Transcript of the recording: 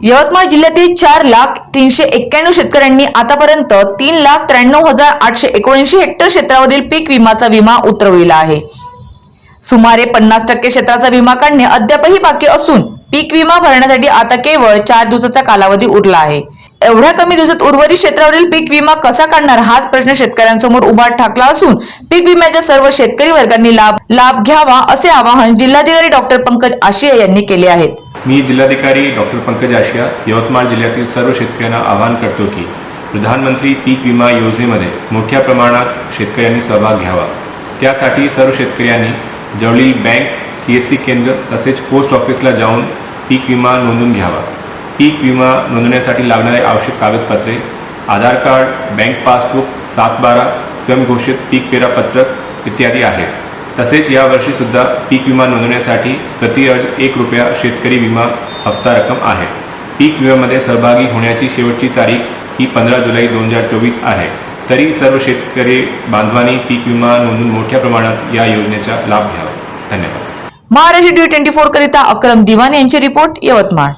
यवतमाळ जिल्ह्यातील चार लाख तीनशे एक्क्याण्णव शेतकऱ्यांनी आतापर्यंत तीन लाख त्र्याण्णव हजार आठशे एकोणऐंशी हेक्टर क्षेत्रावरील पीक विमाचा विमा उतरविला आहे. सुमारे पन्नास टक्के क्षेत्राचा विमा काढणे अद्यापही बाकी असून पीक विमा भरण्यासाठी आता केवळ चार दिवसाचा कालावधी उरला आहे. एवढ्या कमी दिवसात उर्वरित क्षेत्रावरील पीक विमा कसा काढणार? हाच प्रश्न शेतकऱ्यांसमोर उभा ठाकला असून पीक विम्याच्या सर्व शेतकरी वर्गांनी लाभ लाभ घ्यावा असे आवाहन जिल्हाधिकारी डॉक्टर पंकज आशिया यांनी केले आहेत. मी जिल्हाधिकारी डॉक्टर पंकज आशिया यवतमाळ जिल्ह्यातील सर्व शेतकऱ्यांना आवाहन करतो की प्रधानमंत्री पीक विमा योजनेमध्ये मोठ्या प्रमाणात शेतकऱ्यांनी सहभाग घ्यावा. त्यासाठी सर्व शेतकऱ्यांनी जवळील बँक सी एस सी केंद्र तसेच पोस्ट ऑफिसला जाऊन पीक विमा नोंदून घ्यावा. पीक विमा नोंदवण्यासाठी लागणारे आवश्यक कागदपत्रे आधार कार्ड बँक पासबुक सात बारा स्वयंघोषित पीक पेरा पत्रक इत्यादी आहेत. तसेच यावर्षीसुद्धा पीक विमा नोंदवण्यासाठी प्रति अर्ज एक रुपया शेतकरी विमा हप्ता रक्कम आहे. पीक विम्यामध्ये सहभागी होण्याची शेवटची तारीख ही पंधरा जुलै दोन हजार चोवीस आहे. तरी सर्व शेतकरी बांधवांनी पीक विमा नोंदून मोठ्या प्रमाणात या योजनेचा लाभ घ्यावा. धन्यवाद. महाराष्ट्र टी ट्वेंटी फोर करिता अक्रम दिवान यांची रिपोर्ट यवतमाळ.